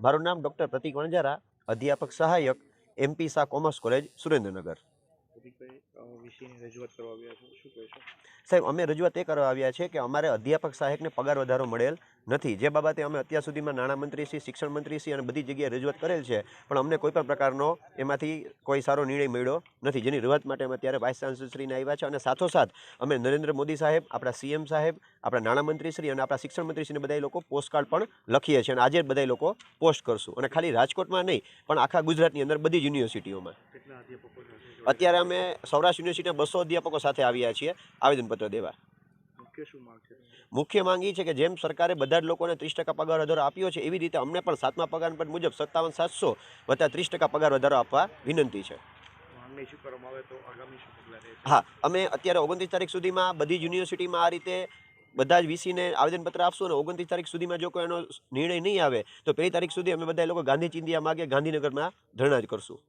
મારું નામ ડૉક્ટર પ્રતિક વણજારા અધ્યાપક સહાયક MP Shah commerce college Surendranagar. પ્રતિકભાઈ રજૂઆત કરવા આવ્યા છો? શું કહેશો સાહેબ અમે રજૂઆત એ કરવા આવ્યા છે કે અમારે અધ્યાપક સહાયકને પગાર વધારો મળેલ નથી. જે બાબતે અમે અત્યાર સુધીમાં નાણામંત્રીશ્રી શિક્ષણ મંત્રીશ્રી અને બધી જગ્યાએ રજૂઆત કરેલ છે પણ અમને કોઈ પણ પ્રકારનો એમાંથી કોઈ સારો નિર્ણય મળ્યો નથી. જેની રજૂઆત માટે અમે અત્યારે વાઇસ ચાન્સલરશ્રીને આવ્યા છે અને સાથોસાથ અમે નરેન્દ્ર મોદી સાહેબ આપણા સીએમ સાહેબ આપણા નાણામંત્રીશ્રી અને આપણા શિક્ષણ મંત્રીશ્રીને બધા લોકો પોસ્ટકાર્ડ પણ લખીએ છીએ અને આજે બધા લોકો પોસ્ટ કરશું. અને ખાલી રાજકોટમાં નહીં પણ આખા ગુજરાતની અંદર બધી જ યુનિવર્સિટીઓમાં અત્યારે અમે સૌરાષ્ટ્ર યુનિવર્સિટીના બસો અધ્યાપકો સાથે આવ્યા છીએ. આવેદનપત્ર દેવા. મુખ્ય શું માંગ છે? મુખ્ય માંગ એ છે કે જેમ સરકારે બધા જ લોકોને ત્રીસ ટકા પગાર વધારો આપ્યો છે એવી રીતે અમને પણ સાતમા પગાર પર મુજબ સત્તાવન સાતસો વત્તા ત્રીસ ટકા પગાર વધારો આપવા વિનંતી છે. હા અમે અત્યારે ઓગણત્રીસ તારીખ સુધીમાં બધી જ યુનિવર્સિટીમાં આ રીતે બધા જ વીસીને આવેદનપત્ર આપશું અને ઓગણત્રીસ તારીખ સુધીમાં જો કોઈ એનો નિર્ણય નહીં આવે તો પહેલી તારીખ સુધી અમે બધા લોકો ગાંધી ચિંધિયા માગે ગાંધીનગરમાં ધરણા જ કરશું.